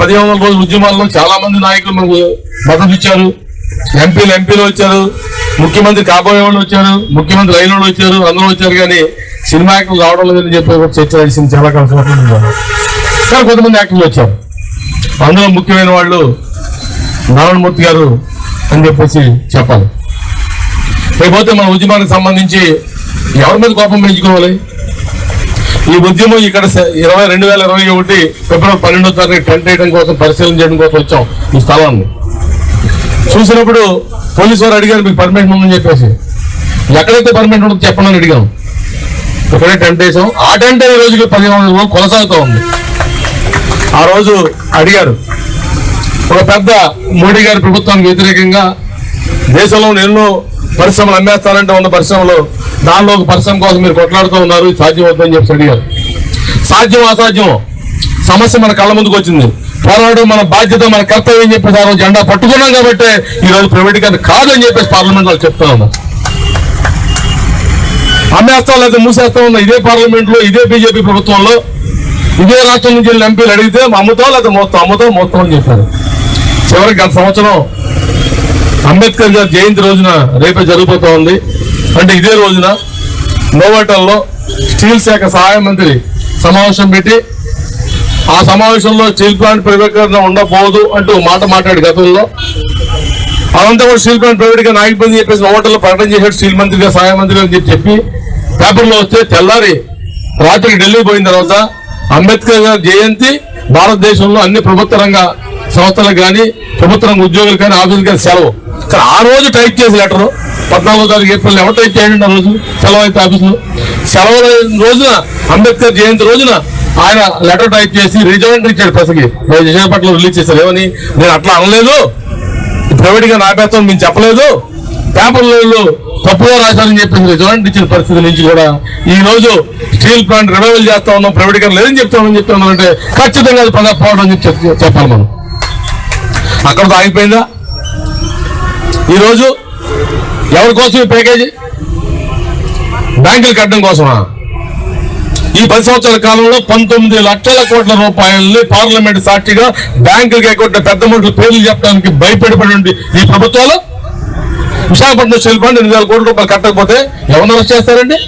పదిహేను వందల రోజుల ఉద్యమాల్లో చాలా మంది నాయకులు మనకు మద్దతు ఇచ్చారు. ఎంపీలు ఎంపీలు వచ్చారు. ముఖ్యమంత్రి కాబోయే వాళ్ళు వచ్చారు. ముఖ్యమంత్రి రైలు వాళ్ళు వచ్చారు. అందరూ వచ్చారు కానీ సినిమా యాక్టర్లు రావడం లేదని చెప్పి చర్చ చేసింది. చాలా కాలం కానీ కొంతమంది యాక్టర్లు వచ్చారు. అందులో ముఖ్యమైన వాళ్ళు నారాయణమూర్తి గారు అని చెప్పేసి చెప్పాలి. లేకపోతే మన ఉద్యమానికి సంబంధించి ఎవరి మీద కోపం పెంచుకోవాలి? ఈ ఉద్యమం ఇక్కడ ఇరవై రెండు వేల ఇరవై ఒకటి ఫిబ్రవరి పన్నెండో తారీఖు టెంట్ వేయడం కోసం పరిశీలన చేయడం కోసం వచ్చాం ఈ స్థలాన్ని. చూసినప్పుడు పోలీసు వారు అడిగారు మీకు పర్మిషన్ ఉందని చెప్పేసి. ఎక్కడైతే పర్మిషన్ ఉందో చెప్పండి అని అడిగాం. ఇక్కడే టెంట్ వేసాం. ఆ టెంట్ ఈ రోజుకి పదిహేను కొనసాగుతూ ఉంది. ఆ రోజు అడిగారు ఒక పెద్ద మోడీ గారి ప్రభుత్వానికి వ్యతిరేకంగా దేశంలో ఎన్నో పరిశ్రమలు అమ్మేస్తారంటే ఉన్న పరిశ్రమలు దానిలో ఒక పరిశ్రమ కోసం మీరు కొట్లాడుతూ ఉన్నారు. సాధ్యం అవుతుందని చెప్పి అడిగారు సాధ్యం అసాధ్యం సమస్య మన కళ్ళ ముందుకు వచ్చింది. పోరాడడం మన బాధ్యత మన కర్తవ్యం అని చెప్పేసి ఆ రోజు జెండా పట్టుకున్నాం కాబట్టి ఈ రోజు ప్రైవేటీకరణ కాదని చెప్పేసి పార్లమెంట్లో చెప్తా ఉన్నాం అమ్మేస్తాం లేదా మూసేస్తా ఉన్నా ఇదే పార్లమెంట్లో ఇదే బీజేపీ ప్రభుత్వంలో ఇదే రాష్ట్రం నుంచి వెళ్ళిన ఎంపీలు అడిగితే అమ్ముతాం లేదా మోస్తాం అమ్ముతాం మోస్తాం అని చెప్పారు. చివరికి గత సంవత్సరం అంబేద్కర్ గారి జయంతి రోజున రేపే జరిగిపోతా ఉంది. అంటే ఇదే రోజున నోవాటల్లో స్టీల్ శాఖ సహాయ మంత్రి సమావేశం పెట్టి ఆ సమావేశంలో స్టీల్ ప్లాంట్ ప్రైవేటీకరణ ఉండబోదు అంటూ మాట మాట్లాడి గతంలో. అదంతా కూడా స్టీల్ ప్లాంట్ ప్రైవేట్గా ఆగిపోయింది చెప్పేసి నోవాటల్లో ప్రకటన చేశాడు స్టీల్ మంత్రిగా సహాయ మంత్రిగా అని చెప్పి చెప్పి పేపర్లో వస్తే తెల్లారి రాత్రి ఢిల్లీ పోయిన తర్వాత అంబేద్కర్ గారి జయంతి భారతదేశంలో అన్ని ప్రభుత్వ రంగ సంస్థలకు కానీ ప్రభుత్వ రంగ ఉద్యోగులు కానీ ఆఫీసులు కానీ సెలవు. కానీ ఆ రోజు టైప్ చేసి లెటర్. పద్నాలుగో తారీఖు ఏప్రిల్ ఎవరు టైప్ చేయండి ఆ రోజు? సెలవు అయితే ఆఫీసులో. సెలవు రోజున అంబేద్కర్ జయంతి రోజున ఆయన లెటర్ టైప్ చేసి రిజర్వెంట్ ఇచ్చాడు ప్రసకి. విశాఖపట్నం రిలీజ్ చేశారు ఏమని? నేను అట్లా అనలేదు. ప్రైవేట్గా నాపేస్తాం మేము చెప్పలేదు. పేపర్లలో తప్పుగా రాశారని చెప్పేసి రిజర్వెంట్ ఇచ్చిన పరిస్థితి నుంచి కూడా ఈ రోజు స్టీల్ ప్లాంట్ రివైవల్ చేస్తా ఉన్నాం. ప్రైవేట్ లేదని చెప్తామని చెప్తా అంటే ఖచ్చితంగా అది పద పోవడం అని చెప్పి చెప్పాలి మనం. అక్కడతో ఆగిపోయిందా? ఈరోజు ఎవరి కోసం ఈ ప్యాకేజీ బ్యాంకులు కట్టడం కోసమా? ఈ పది సంవత్సరాల కాలంలో పంతొమ్మిది లక్షల కోట్ల రూపాయలని పార్లమెంట్ సాక్షిగా బ్యాంకులకి ఎగ్గొట్టిన పెద్ద మనుషుల పేర్లు చెప్పడానికి భయపడిపడి ఈ ప్రభుత్వాలు? విశాఖపట్నం స్టీల్ ప్లాంట్ ఎనిమిది వేల కోట్ల రూపాయలు కట్టకపోతే ఎవరిని అరెస్ట్ చేస్తారండి?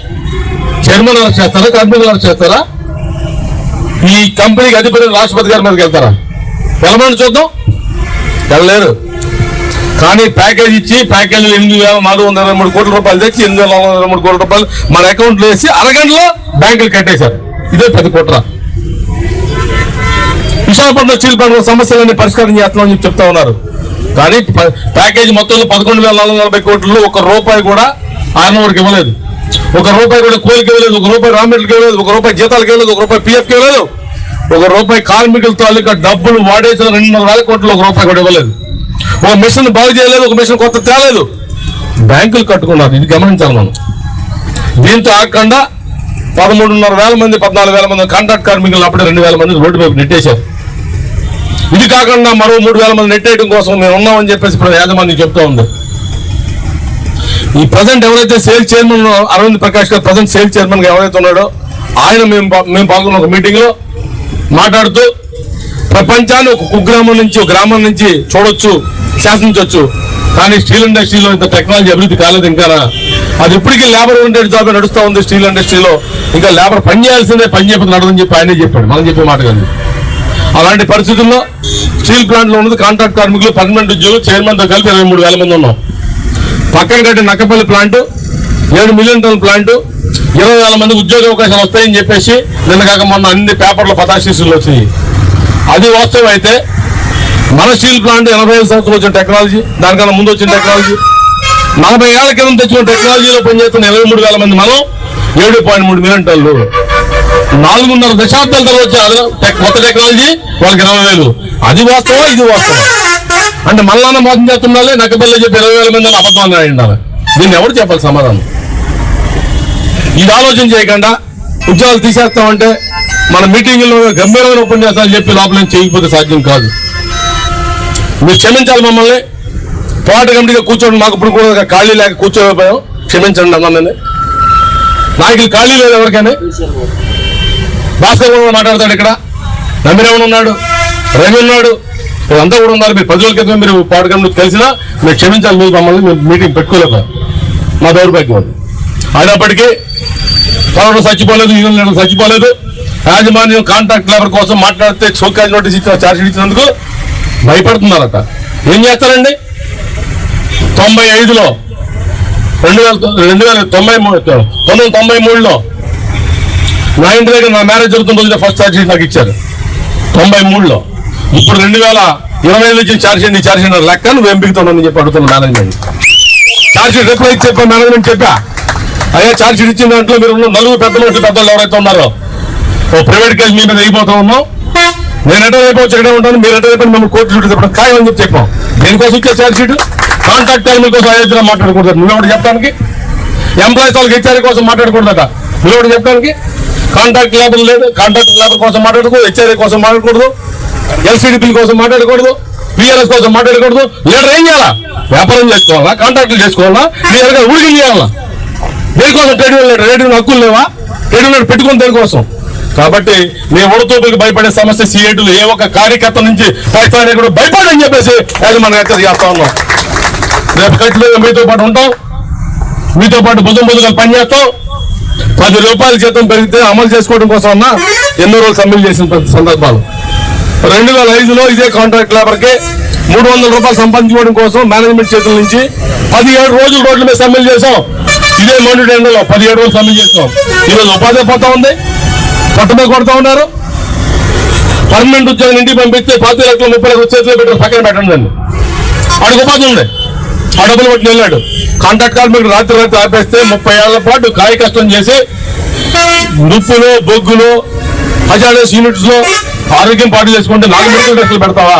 చైర్మన్ అరెస్ట్ చేస్తారా? కార్మికులు అరెస్ట్ చేస్తారా? ఈ కంపెనీకి అధిపతి రాష్ట్రపతి గారి మీదకి వెళ్తారా? వెళ్ళమని చూద్దాం. వెళ్ళలేరు. కానీ ప్యాకేజ్ ఇచ్చి ప్యాకేజ్ ఎనిమిది వేల నాలుగు వందల ఇరవై మూడు కోట్ల రూపాయలు తెచ్చి ఎనిమిది వేల నాలుగు వందల ఇరవై మూడు కోట్ల రూపాయలు మన అకౌంట్లో వేసి అరగంటలో బ్యాంకులు కట్టేశారు. ఇదే పెద్ద కుట్ర. విశాఖపట్నం స్టీల్ ప్లాంట్ సమస్యలన్నీ పరిష్కారం చేస్తున్నామని చెప్పి చెప్తా ఉన్నారు. కానీ ప- ప్యాకేజీ మొత్తంలో పదకొండు వేల నాలుగు వందల నలభై కోట్లలో ఒక రూపాయి కూడా ఆయన వరకు ఇవ్వలేదు. ఒక రూపాయి కూడా కూలికి ఇవ్వలేదు ఒక రూపాయి రా మెటీరియల్కి ఇవ్వలేదు ఒక రూపాయి జీతాలకు ఇవ్వలేదు ఒక రూపాయి పిఎఫ్కి ఇవ్వలేదు. ఒక రూపాయి కార్మికుల తాలూకా డబ్బులు వాడేసిన రెండున్నర వేల కోట్లు ఒక రూపాయి కూడా ఇవ్వలేదు. ఒక మిషన్ బాగు చేయలేదు ఒక మిషన్ కొత్త తేలేదు బ్యాంకులు కట్టుకున్నారు ఇది గమనించాలి మనం. దీంతో ఆగకుండా పదమూడున్నర వేల మంది పద్నాలుగు వేల మంది కాంట్రాక్ట్ కార్మికులు అప్పుడే రెండు వేల మంది రోడ్డు వైపు నెట్టేశారు. ఇది కాకుండా మరో మూడు వేల మంది నెట్టేయడం కోసం మేము ఉన్నామని చెప్పేసి ఇప్పుడు యాజమాన్యం చెప్తా ఉంది. ఈ ప్రజెంట్ ఎవరైతే సేల్ చైర్మన్ అరవింద్ ప్రకాష్ గారు ప్రజెంట్ సేల్ చైర్మన్గా ఎవరైతే ఉన్నాడో ఆయన మేము పా- మేము పాల్గొన్న ఒక మీటింగ్లో మాట్లాడుతూ ప్రపంచాన్ని ఒక కుగ్రామం నుంచి ఒక గ్రామం నుంచి చూడొచ్చు శాసించవచ్చు కానీ స్టీల్ ఇండస్ట్రీలో ఇంత టెక్నాలజీ అభివృద్ధి కాలేదు ఇంకా. అది ఇప్పటికీ లేబర్ ఓరియంటెడ్ జాబ్ నడుస్తూ ఉంది స్టీల్ ఇండస్ట్రీలో. ఇంకా లేబర్ పని చేయాల్సిందే పని చేయకపోతే నడదని చెప్పి ఆయనే చెప్పాడు. మనం చెప్పే మాట కానీ అలాంటి పరిస్థితుల్లో స్టీల్ ప్లాంట్లో ఉన్నది కాంట్రాక్ట్ కార్మికులు పర్మనెంట్ ఉద్యోగులు చైర్మన్తో కలిపి ఇరవై మూడు వేల మంది ఉన్నాం. పక్కన కట్టిన నక్కపల్లి ప్లాంట్ ఏడు మిలియన్ టన్ ప్లాంట్ ఇరవై వేల మంది ఉద్యోగ అవకాశాలు వస్తాయని చెప్పేసి నిన్న కాక మొన్న అన్ని పేపర్లో పతాశీసులు వచ్చినాయి. అది వాస్తవం అయితే మన స్టీల్ ప్లాంట్ ఎనభై ఐదు సంవత్సరాలు వచ్చిన టెక్నాలజీ దానికన్నా ముందు వచ్చిన టెక్నాలజీ నలభై ఏళ్ళ క్రితం తెచ్చిన టెక్నాలజీలో పనిచేస్తున్న ఇరవై మూడు వేల మంది మనం ఏడు పాయింట్ మూడు మిలియన్ టన్నులు. నాలుగున్నర దశాబ్దాల తర్వాత వచ్చే కొత్త టెక్నాలజీ వాళ్ళకి ఇరవై వేలు. అది వాస్తవం ఇది వాస్తవం అంటే మళ్ళా మోసం చేస్తుండాలి నక్కబల్లి చెప్పి ఇరవై వేల మంది అబద్ధం ఉండాలి దీన్ని ఎవరు చెప్పాలి సమాధానం? ఇది ఆలోచన చేయకుండా ఉద్యోగాలు తీసేస్తామంటే మన మీటింగ్లో గంభీరమైన ఉపన్యాసాలు చెప్పి లోపల చేయకపోతే సాధ్యం కాదు. మీరు క్షమించాలి మమ్మల్ని. పోరాట కమిటీగా కూర్చోండి మాకు ఇప్పుడు కూడా ఖాళీ లేక కూర్చోలేకపోయాం క్షమించండి అన్నాను నాయకులు ఖాళీ లేదు ఎవరికైనా. భాస్కర్ కూడా మాట్లాడతాడు ఇక్కడ. నమ్మిరేమన్ ఉన్నాడు. రవి ఉన్నాడు. వీళ్ళంతా కూడా ఉన్నారు. మీరు పది రోజుల క్రితం మీరు పాడగంలో కలిసినా మీరు క్షమించాలి మీరు మమ్మల్ని మీరు మీటింగ్ పెట్టుకోలేకపోయాం మా దౌర్భాగ్యం అయినప్పటికీ పొలం చచ్చిపోలేదు ఈయన చచ్చిపోలేదు యాజమాన్యం కాంట్రాక్ట్ లేబర్ కోసం మాట్లాడితే చోకాజ్ నోటీస్ ఇచ్చిన ఛార్జ్ షీట్ ఇచ్చినందుకు భయపడుతున్నారట. ఏం చేస్తారండి? తొంభై ఐదులో రెండు వేల రెండు వేల తొంభై మూడు పంతొమ్మిది వందల తొంభై మూడులో నా ఇంటి దగ్గర నా మ్యారేజ్ జరుగుతున్న రోజున ఫస్ట్ ఛార్జ్ షీట్ నాకు ఇచ్చారు. తొంభై మూడులో. ఇప్పుడు రెండు వేల ఇరవై ఐదు నుంచి ఛార్జ్ షీట్ ఛార్జ్ షీట్ లెక్క నువ్వు ఎంపికతున్నానని చెప్పి అడుగుతున్న మేనేజ్మెంట్. ఛార్జ్ షీట్ రిప్లై ఇచ్చి చెప్పా మేనేజ్మెంట్ చెప్పా. అయ్యా ఛార్జ్ షీట్ ఇచ్చిన దాంట్లో మీరు నలుగురు పెద్ద పెద్దలు ఎవరైతే ఉన్నారో ఓ ప్రైవేట్ కేసు మీ మీద అయిపోతా ఉన్నాం నేను ఎట్లా రేపు ఎక్కడ ఉంటాను మీరు ఎట్లా రేపు మేము కోర్టు చుట్టూ చెప్పడం ఖాయం అని చెప్పి చెప్పాం. దేనికోసం ఇచ్చే ఛార్జ్ షీట్ కాంట్రాక్ట్ టైం కోసం అయోధ్యలో మాట్లాడకూడదు. నువ్వెవడు చెప్పడానికి? ఎంప్లాయీస్ వాళ్ళకి హెచ్ఆర్ఏ కోసం మాట్లాడకూడదట నువ్వెవడు చెప్పడానికి? కాంట్రాక్ట్ లేబర్ లేదు. కాంట్రాక్ట్ లేబర్ కోసం మాట్లాడకూడదు. హెచ్ఆర్ఏ కోసం మాట్లాడకూడదు. ఎల్సీడీపీ కోసం మాట్లాడకూడదు. పిఆర్ఎస్ కోసం మాట్లాడకూడదు. లీడర్ ఏం చేయాలా? వ్యాపారం చేసుకోవాలా? కాంట్రాక్టులు చేసుకోవాలా? లీడర్గా ఉడికి చేయాలా దేనికోసం ట్రేడ్ యూనియన్ రేడియో హక్కులు లేవా? ట్రేడ్ యూనియన్ పెట్టుకుని దేనికోసం? కాబట్టి మేము ఉడతూపులకు భయపడే సమస్య సీఏటులు ఏ ఒక్క కార్యకర్త నుంచి పాకిస్తాన్ కూడా భయపడని చెప్పేసి అది మనం ఎక్కడ చేస్తా ఉన్నాం. రేపు ఖచ్చితంగా మీతో పాటు ఉంటాం. మీతో పాటు బుధం బుధంగా పనిచేస్తాం. పది రూపాయల జీతం పెరిగితే అమలు చేసుకోవడం కోసం అన్న ఎన్నో రోజులు సమ్మెలు చేసిన సందర్భాలు. రెండు వేల ఐదులో ఇదే కాంట్రాక్ట్ లేబర్కి మూడు వందల రూపాయలు సంపాదించుకోవడం కోసం మేనేజ్మెంట్ చేతుల నుంచి పదిహేడు రోజులు రోడ్ల మీద సమ్మెలు చేసాం ఇదే మండు టెండర్లో పదిహేడు రోజులు సమ్మెలు చేసాం ఈరోజు ఉపాధి పోతా ఉంది. పట్టుమే కొడతా ఉన్నారు. పర్మనెంట్ ఉద్యోగం ఇంటికి పంపిస్తే పాతి లక్షలు ముప్పై లక్షలు చేతిలో పెట్టారు పక్కన పెట్టండి దాన్ని. ఆడికి ఉపాధి ఉంది. ఆ డబ్బులు వెళ్ళాడు. కాంట్రాక్ట్ కార్మికుడు రాత్రి రాత్రి ఆపేస్తే ముప్పై ఏళ్ళ పాటు కాయ కష్టం చేసి నుప్పులు బొగ్గులు హజార్డస్ యూనిట్స్లో ఆరోగ్యం పాటు చేసుకుంటే నాకు మెడికల్ టెస్టులు పెడతావా?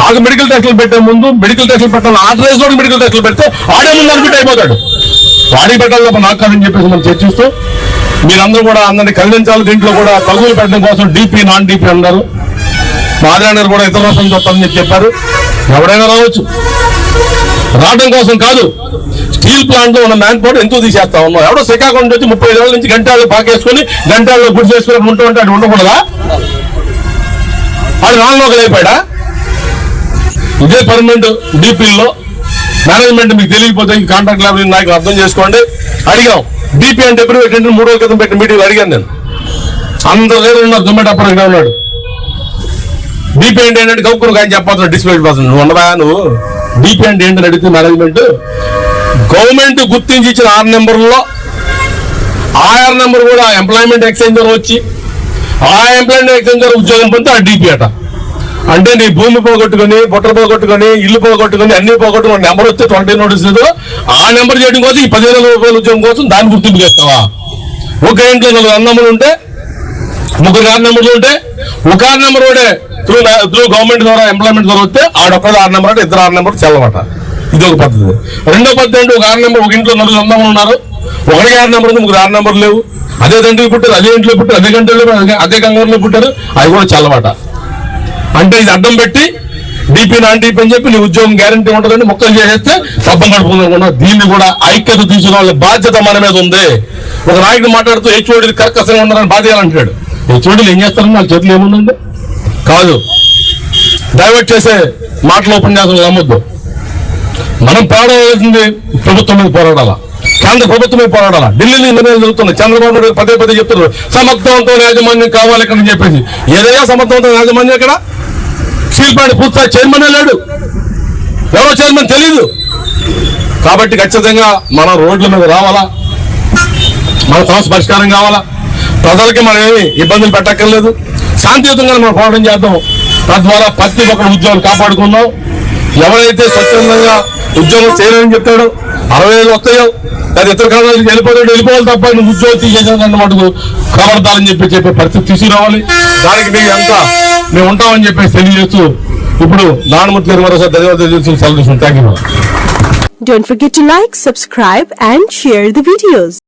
నాకు మెడికల్ టెస్టులు పెట్టే ముందు మెడికల్ టెస్టులు పెట్టాలి ఆర్డరైజ్ కూడా మెడికల్ టెస్టులు పెడితే ఆడే ముందు అనుకుంటే అయిపోతాడు. వాడికి పెట్టాలి తప్ప నాకు కాదని చెప్పేసి మనం చర్చిస్తూ మీరందరూ కూడా అందరినీ కదిలించాలి దీంట్లో కూడా తగులు పెట్టడం కోసం డీపీ నాన్ డీపీ అన్నారు నారాయణ కూడా ఇతర రాష్ట్రం చెప్తారని చెప్పి చెప్పారు. ఎవడైనా రావచ్చు. రావడం కోసం కాదు స్టీల్ ప్లాంట్లో ఉన్న మ్యాన్ పవర్ ఎంతో తీసేస్తా ఉన్నాం ఎవడో శ్రీకాకుళం నుంచి వచ్చి ముప్పై ఐదు నుంచి గంటలు పాకేసుకొని గంటల్లో గుడి చేసుకుని ఉంటూ ఉంటే అది ఉండకూడదా? అది నాలుగు అయిపోయాడా? ఇదే పర్మనెంట్ డీపీల్లో మేనేజ్మెంట్ మీకు తెలియకపోతే కాంట్రాక్ట్ లేబర్ నాకు అర్థం చేసుకోండి. అడిగాం డీపీ అంటే ఎప్పుడు పెట్టండి? మూడు రోజుల క్రితం పెట్టిన మీటింగ్ అడిగాను నేను. అందరు లేదు ఉన్నారు జొమాటో ఇక్కడ ఉన్నాడు. డిపి అంటే ఏంటంటే కౌకులు కానీ చెప్పాల్సిన డిస్ప్లే పర్సన్ నువ్వు ఉండవా నువ్వు? డిపి అంటే ఏంటని అడిగితే మేనేజ్మెంట్ గవర్నమెంట్ గుర్తించి ఇచ్చిన ఆరు నెంబర్లో ఆరు నెంబర్ కూడా ఎంప్లాయ్మెంట్ ఎక్స్చేంజర్ వచ్చి ఆ ఎంప్లాయ్మెంట్ ఎక్స్చేంజర్ ఉద్యోగం పొందితే ఆ డీపీ అట. అంటే నీ భూమి పోగొట్టుకొని బుట్టలు పోగొట్టుకొని ఇల్లు పోగొట్టుకొని అన్ని పోగొట్టుకొని నెంబర్ వస్తే ట్వంటీ నోటీస్ లేదు. ఆ నెంబర్ చేయడం కోసం ఈ పదిహేను రూపాయల ఉద్యోగం కోసం దాన్ని గుర్తింపు చేస్తావా? ఒక ఇంట్లో నలుగురు అన్నములు ఉంటే ముగ్గురు ఆరు నెంబర్లు ఉంటే ఒక ఆరు నెంబర్ కూడా త్రూ త్రూ గవర్నమెంట్ ద్వారా ఎంప్లాయ్మెంట్ ద్వారా వస్తే ఆడొక్కడు ఆరు నెంబర్ అంటే ఇద్దరు ఆరు నెంబర్ చల్లమాట. ఇది ఒక పద్ధతి. రెండో పద్ధతి అంటే ఒక ఆరు నెంబర్ ఒక ఇంట్లో నలుగురు అన్నములు ఉన్నారు. ఒకరికి ఆరు నెంబర్ ఉంది ముగ్గురు ఆరు నెంబర్ లేవు. అదే తండ్రికి పుట్టారు అదే ఇంట్లో పుట్టారు అదే గంటలో అదే గంగవరంలో పుట్టారు. అవి కూడా చల్లమాట. అంటే ఇది అడ్డం పెట్టి డీపీ నాన్ డీపీ అని చెప్పి నీ ఉద్యోగం గ్యారంటీ ఉంటుందని మొక్కలు చేసేస్తే పబ్బం గడుపుకుందా దీన్ని కూడా ఐక్యత తీసుకోవాలి బాధ్యత మన మీద ఉంది. ఒక నాయకుడు మాట్లాడుతూ హెచ్ఓడి కర్కసంగా ఉన్నారని అంటాడు. హెచ్ఓడీలు ఏం చేస్తారని నాకు చేతులు ఏముందండి కాదు. డైవర్ట్ చేసే మాటలు ఉపన్యాసం నమ్మొద్దు. మనం పోరాడాల్సింది ప్రభుత్వం మీద పోరాడాలా? కేంద్ర ప్రభుత్వం మీద పోరాడాలా? ఢిల్లీలో నిర్ణయాలు జరుగుతున్నాయి. చంద్రబాబు నాయుడు పదే పదే చెప్తున్నారు. సమర్థవంతమైన యాజమాన్యం కావాలి ఇక్కడ చెప్పేసి. ఏదైనా సమర్థవంతమైన యాజమాన్యం ఇక్కడ స్టీల్ ప్లాంట్ చైర్మన్ లేడు ఎవరో చైర్మన్ తెలీదు. కాబట్టి ఖచ్చితంగా మనం రోడ్ల మీద రావాలా? మన సమస్య పరిష్కారం కావాలా? ప్రజలకి మనం ఏమి ఇబ్బందులు పెట్టక్కర్లేదు. శాంతియుతంగా మనం పోరాటం చేద్దాం. తద్వారా ప్రతి ఒక్కరు ఉద్యోగాలు కాపాడుకుందాం. ఎవరైతే స్వచ్ఛందంగా ఉద్యోగం చేయలేని చెప్తాడో అరవై వేలు వస్తాయో లేదా ఇతర కారణాలు వెళ్ళిపోతాడు వెళ్ళిపోవాలి తప్ప నువ్వు ఉద్యోగం తీసేసాను మటుకు కబడతారని చెప్పి చెప్పే పరిస్థితి తీసుకురావాలి. దానికి మీరు అంతా మేము ఉంటామని చెప్పేసి తెలియజేస్తూ ఇప్పుడు నారాయణమూర్తి మరోసారి ధన్యవాదాలు చేస్తూ సెలవు thank you Don't forget to like, subscribe and share the videos.